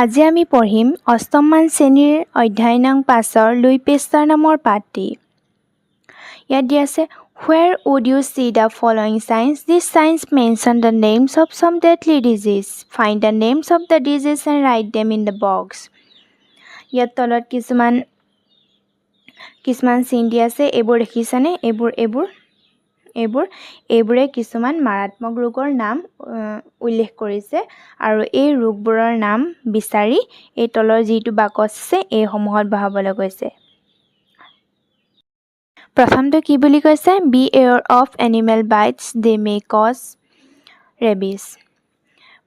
আজি আমি পঢ়িম অষ্টমমান শ্ৰেণীৰ অধ্যায় নং পাঁচৰ লুই পেষ্টাৰ নামৰ পাঠটি। ইয়াত দিয়া আছে where would you see the following signs this signs mention the names of some deadly disease find the names of the disease and write them in the box ইয়াত তলত কিছুমান কিছুমান চিন দিয়া আছে, এইবোৰ দেখিছানে? এইবোৰ এইবোৰ এইবোৰ এইবোৰে কিছুমান মাৰাত্মক ৰোগৰ নাম উল্লেখ কৰিছে আৰু এই ৰোগবোৰৰ নাম বিচাৰি এই তলৰ যিটো বাকচ আছে এইসমূহত বহাবলৈ কৈছে প্ৰথমটো কি বুলি কৈছে? Be aware of animal bites they may cause rabies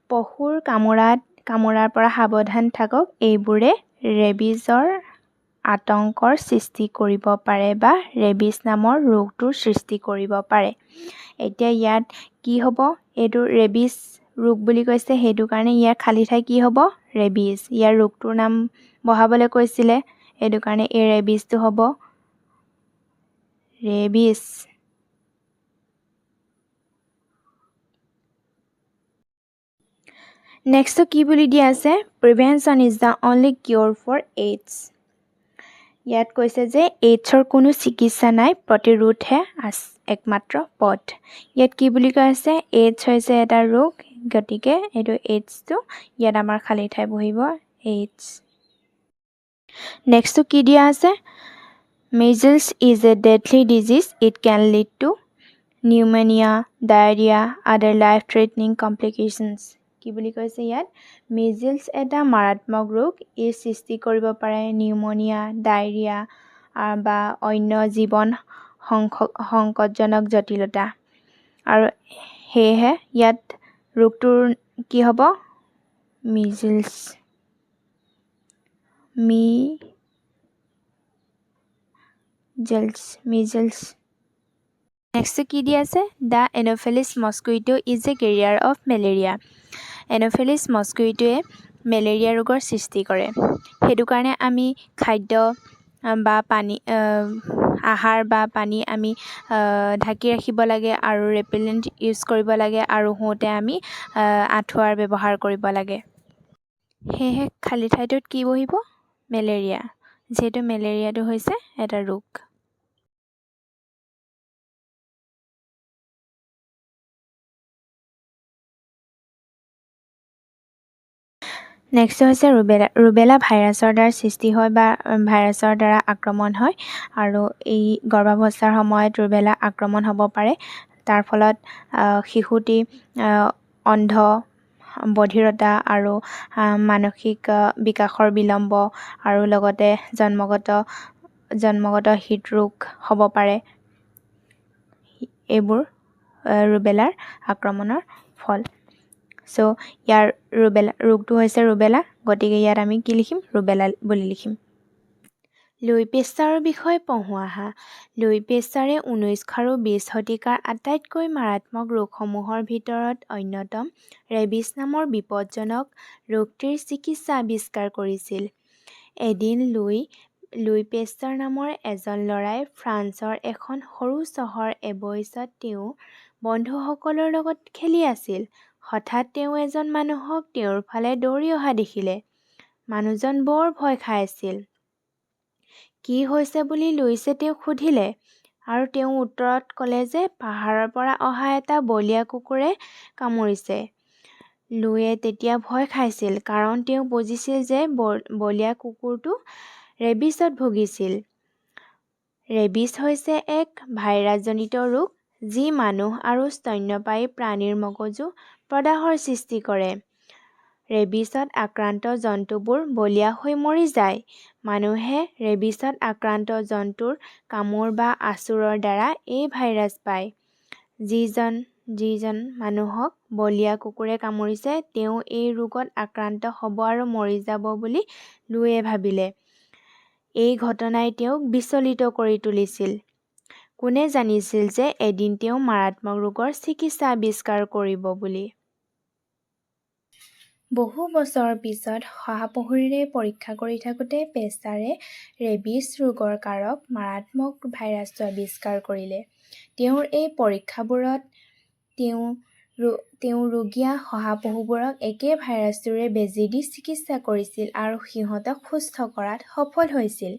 পশুৰ কামোৰাত কামোৰাৰ পৰা সাৱধান থাকক এইবোৰে ৰেবিজৰ আতংকৰ সৃষ্টি কৰিব পাৰে বা ৰেবিজ নামৰ ৰোগটোৰ সৃষ্টি কৰিব পাৰে। এতিয়া ইয়াত কি হ'ব? এইটো ৰেবিজ ৰোগ বুলি কৈছে সেইটো কাৰণে ইয়াৰ খালী ঠাই কি হ'ব? ৰেবিজ ইয়াৰ ৰোগটোৰ নাম বহাবলৈ কৈছিলে সেইটো কাৰণে এই ৰেবিজটো হ'ব। ৰেবিজ নেক্সটটো কি বুলি দিয়া আছে? Prevention is the only cure for AIDS ইয়াত কৈছে যে এইডছৰ কোনো চিকিৎসা নাই প্ৰতিৰোধহে আছ একমাত্ৰ পথ। ইয়াত কি বুলি কৈ আছে? এইডছ হৈছে এটা ৰোগ গতিকে এইটো এইডছটো ইয়াত আমাৰ খালী ঠাই বহিব এইডছ নেক্সটটো কি দিয়া আছে? Measles is a deadly disease it can lead to pneumonia diarrhoea other life threatening complications কি বুলি কৈছে ইয়াত? মেজেলছ এটা মাৰাত্মক ৰোগ। ই সৃষ্টি কৰিব পাৰে নিউমনিয়া ডায়েৰিয়া বা অন্য জীৱন সংক সংকটজনক জটিলতা। আৰু সেয়েহে ইয়াত ৰোগটোৰ কি হ'ব? মিজেলছ মি জেলছ মিজেলছ নেক্সট কি দি আছে? The anopheles mosquito is a carrier of malaria anopheles মস্কুইটোৱে malaria ৰোগৰ সৃষ্টি কৰে। সেইটো কাৰণে আমি খাদ্য বা পানী আহ, আহাৰ বা পানী আমি ঢাকি ৰাখিব লাগে আৰু ৰেপেলেণ্ট ইউজ কৰিব লাগে আৰু শুওঁতে আমি আঁঠুৱাৰ ব্যৱহাৰ কৰিব লাগে। সেয়েহে খালী ঠাইটোত কি বহিব? মেলেৰিয়া যিহেতু মেলেৰিয়াটো হৈছে এটা ৰোগ। নেক্সট হৈছে ৰুবেলা ৰুবেলা ভাইৰাছৰ দ্বাৰা সৃষ্টি হয় বা ভাইৰাছৰ দ্বাৰা আক্ৰমণ হয়। আৰু এই গৰ্ভাৱস্থাৰ সময়ত ৰুবেলা আক্ৰমণ হ'ব পাৰে। তাৰ ফলত শিশুটি অন্ধ বধিৰতা আৰু মানসিক বিকাশৰ বিলম্ব আৰু লগতে জন্মগত জন্মগত হৃদৰোগ হ'ব পাৰে। এইবোৰ ৰুবেলাৰ আক্ৰমণৰ ফল। চ' ইয়াৰ ৰুবেলা ৰোগটো হৈছে ৰুবেলা গতিকে ইয়াত আমি কি লিখিম? ৰুবেলা বুলি লিখিম। লুই পেষ্টাৰৰ বিষয়ে পঢ়োঁ আহা। লুই পেষ্টাৰে ঊনৈছশ আৰু বিছ শতিকাৰ আটাইতকৈ মাৰাত্মক ৰোগসমূহৰ ভিতৰত অন্যতম ৰেবিছ নামৰ বিপদজনক ৰোগটিৰ চিকিৎসা আৱিষ্কাৰ কৰিছিল। এদিন লুই লুই পেষ্টাৰ নামৰ এজন ল'ৰাই ফ্ৰান্সৰ এখন সৰু চহৰ এবয়ছত তেওঁ বন্ধুসকলৰ লগত খেলি আছিল। হঠাৎ তেওঁ এজন মানুহক তেওঁৰ ফালে দৌৰি অহা দেখিলে। মানুহজন বৰ ভয় খাই আছিল। কি হৈছে বুলি লুইছে তেওঁক সুধিলে? আৰু তেওঁ উত্তৰত ক'লে যে পাহাৰৰ পৰা অহা এটা বলীয়া কুকুৰে কামুৰিছে। লুইয়ে তেতিয়া ভয় খাইছিল কাৰণ তেওঁ বুজিছিল যে বলীয়া কুকুৰটো ৰেবিছত ভুগিছিল। ৰেবিছ হৈছে এক ভাইৰাছজনিত ৰোগ যি মানুহ আৰু স্তন্যপায়ী প্ৰাণীৰ মগজু প্ৰদাহৰ সৃষ্টি কৰে। ৰেবিছত আক্ৰান্ত জন্তুবোৰ বলীয়া হৈ মৰি যায়। মানুহে ৰেবিছত আক্ৰান্ত জন্তুৰ কামোৰ বা আঁচোৰৰ দ্বাৰা এই ভাইৰাছ পায়। যিজন যিজন মানুহক বলীয়া কুকুৰে কামুৰিছে তেওঁ এই ৰোগত আক্ৰান্ত হ'ব আৰু মৰি যাব বুলি লুইয়ে ভাবিলে। এই ঘটনাই তেওঁক বিচলিত কৰি তুলিছিল। কোনে জানিছিল যে এদিন তেওঁ মাৰাত্মক ৰোগৰ চিকিৎসা আৱিষ্কাৰ কৰিব বুলি? বহু বছৰ পিছত শহাপহুৰীৰে পৰীক্ষা কৰি থাকোঁতে পেষ্টাৰে ৰেবিছ ৰোগৰ কাৰক মাৰাত্মক ভাইৰাছটো আৱিষ্কাৰ কৰিলে তেওঁৰ এই পৰীক্ষাবোৰত তেওঁ তেওঁ ৰোগীয়া শহাপহুবোৰক একে ভাইৰাছটোৰে বেজী দি চিকিৎসা কৰিছিল আৰু সিহঁতক সুস্থ কৰাত সফল হৈছিল।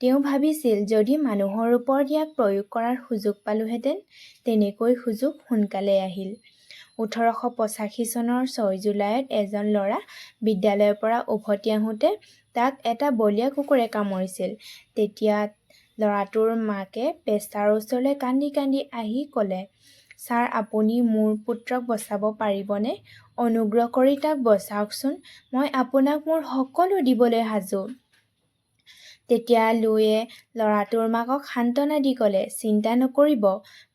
তেওঁ ভাবিছিল যদি মানুহৰ ওপৰত ইয়াক প্ৰয়োগ কৰাৰ সুযোগ পালোহেঁতেন। তেনেকৈ সুযোগ সোনকালেই আহিল। ওঠৰ শ পঁচাশী চনৰ ছয় জুলাইত এজন ল'ৰা বিদ্যালয়ৰ পৰা উভতি আহোঁতে তাক এটা বলীয়া কুকুৰে কামুৰিছিল। তেতিয়া ল'ৰাটোৰ মাকে পেষ্টাৰৰ ওচৰলৈ কান্দি কান্দি আহি ক'লে, ছাৰ আপুনি মোৰ পুত্ৰক বচাব পাৰিবনে? অনুগ্ৰহ কৰি তাক বচাওকচোন। মই আপোনাক মোৰ সকলো দিবলৈ সাজু। তেতিয়া লুইয়ে ল'ৰাটোৰ মাকক সান্তনা দি ক'লে, চিন্তা নকৰিব,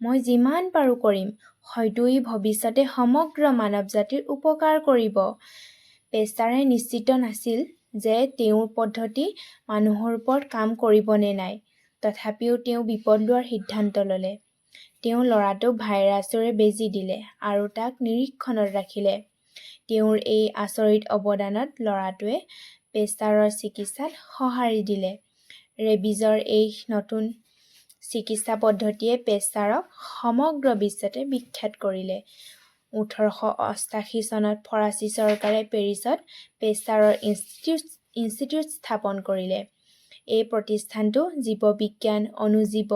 মই যিমান পাৰোঁ কৰিম। হয়তো ই ভৱিষ্যতে সমগ্ৰ মানৱজাতিৰ উপকাৰ কৰিব। পেষ্টাৰে নিশ্চিত নাছিল যে তেওঁৰ পদ্ধতি মানুহৰ ওপৰত কাম কৰিব নে নাই। তথাপিও তেওঁ বিপদ লোৱাৰ সিদ্ধান্ত ল'লে। তেওঁ ল'ৰাটোক ভাইৰাছৰে বেজী দিলে আৰু তাক নিৰীক্ষণত ৰাখিলে। তেওঁৰ এই আচৰিত অৱদানত ল'ৰাটোৱে পেষ্টাৰৰ চিকিৎসাত সঁহাৰি দিলে। ৰেবিজৰ এই নতুন চিকিৎসা পদ্ধতিয়ে পেষ্টাৰক সমগ্ৰ বিশ্বতে বিখ্যাত কৰিলে। ওঠৰ শ অষ্টাশী চনত ফৰাচী চৰকাৰে পেৰিছত পেষ্টাৰৰ ইনষ্টিটিউট ইনষ্টিটিউট স্থাপন কৰিলে। এই প্ৰতিষ্ঠানটো জীৱবিজ্ঞান, অণুজীৱ,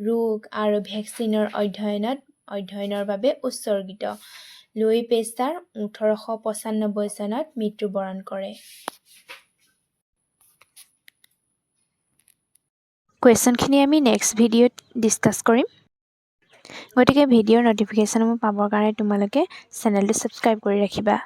ৰোগ আৰু ভেকচিনৰ অধ্যয়নত অধ্যয়নৰ বাবে উৎসৰ্গিত। লুই পেষ্টাৰ ওঠৰ শ পঁচানব্বৈ চনত মৃত্যুবৰণ কৰে। কুৱেশ্যনখিনি আমি নেক্সট ভিডিঅ'ত ডিছকাছ কৰিম। গতিকে ভিডিঅ'ৰ ন'টিফিকেশ্যনসমূহ পাবৰ কাৰণে তোমালোকে চেনেলটো ছাবস্ক্ৰাইব কৰি ৰাখিবা।